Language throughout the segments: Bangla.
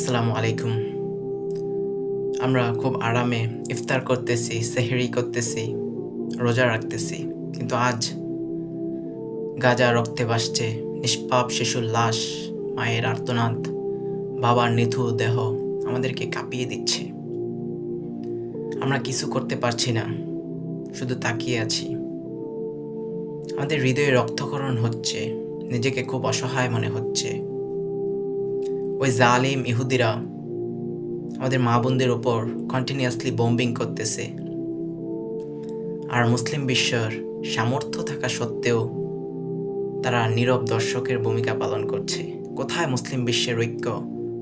আসসালামু আলাইকুম। আমরা খুব আরামে ইফতার করতেছি, সেহেরি করতেছি, রোজা রাখতেছি। কিন্তু আজ গাজা রক্তে ভাসছে, নিষ্পাপ শিশুর লাশ, মায়ের আর্তনাদ, বাবার নিথু দেহ আমাদেরকে কাঁপিয়ে দিচ্ছে। আমরা কিছু করতে পারছি না, শুধু তাকিয়ে আছি। আমাদের হৃদয়ে রক্তকরণ হচ্ছে, নিজেকে খুব অসহায় মনে হচ্ছে। ওই জালিম ইহুদিরা আমাদের মা বোনদের ওপর কন্টিনিউয়াসলি বম্বিং করতেছে। আর মুসলিম বিশ্বর সামর্থ্য থাকা সত্ত্বেও তারা নীরব দর্শকের ভূমিকা পালন করছে। কোথায় মুসলিম বিশ্বের ঐক্য?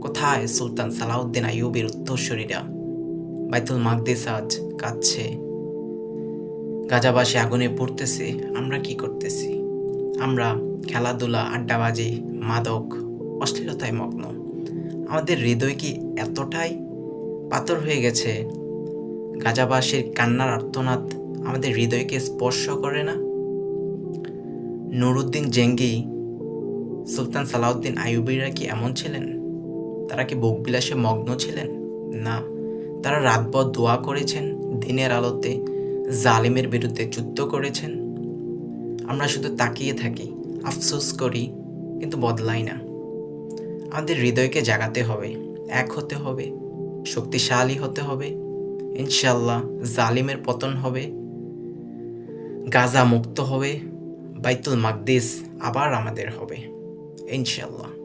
কোথায় সুলতান সালাউদ্দিন আইয়ুবের উত্তরসূরিরা? বাইতুল মাকদিস আজ কাঁদছে। গাজাবাসী আগুনে পড়তেছে। আমরা কি করতেছি? আমরা খেলাধুলা, আড্ডাবাজি, মাদক, অশ্লীলতায় মগ্ন। আমাদের হৃদয় কি এতটাই পাথর হয়ে গেছে? গাজাবাসীর কান্নার আর্তনাদ আমাদের হৃদয়কে স্পর্শ করে না? নুরুদ্দিন জেঙ্গি, সুলতান সালাউদ্দিন আইয়ুবিরা কি এমন ছিলেন? তারা কি বিলাসে মগ্ন ছিলেন? না, তারা রাতভর দোয়া করেছেন, দিনের আলোতে জালিমের বিরুদ্ধে যুদ্ধ করেছেন। আমরা শুধু তাকিয়ে থাকি, আফসোস করি, কিন্তু বদলাই না। আমাদের হৃদয়কে জাগাতে হবে, এক হতে হবে, শক্তিশালী হতে হবে ইনশাল্লাহ জালিমের পতন হবে, গাজা মুক্ত হবে, বাইতুল মাকদিস আবার আমাদের হবে ইনশাল্লাহ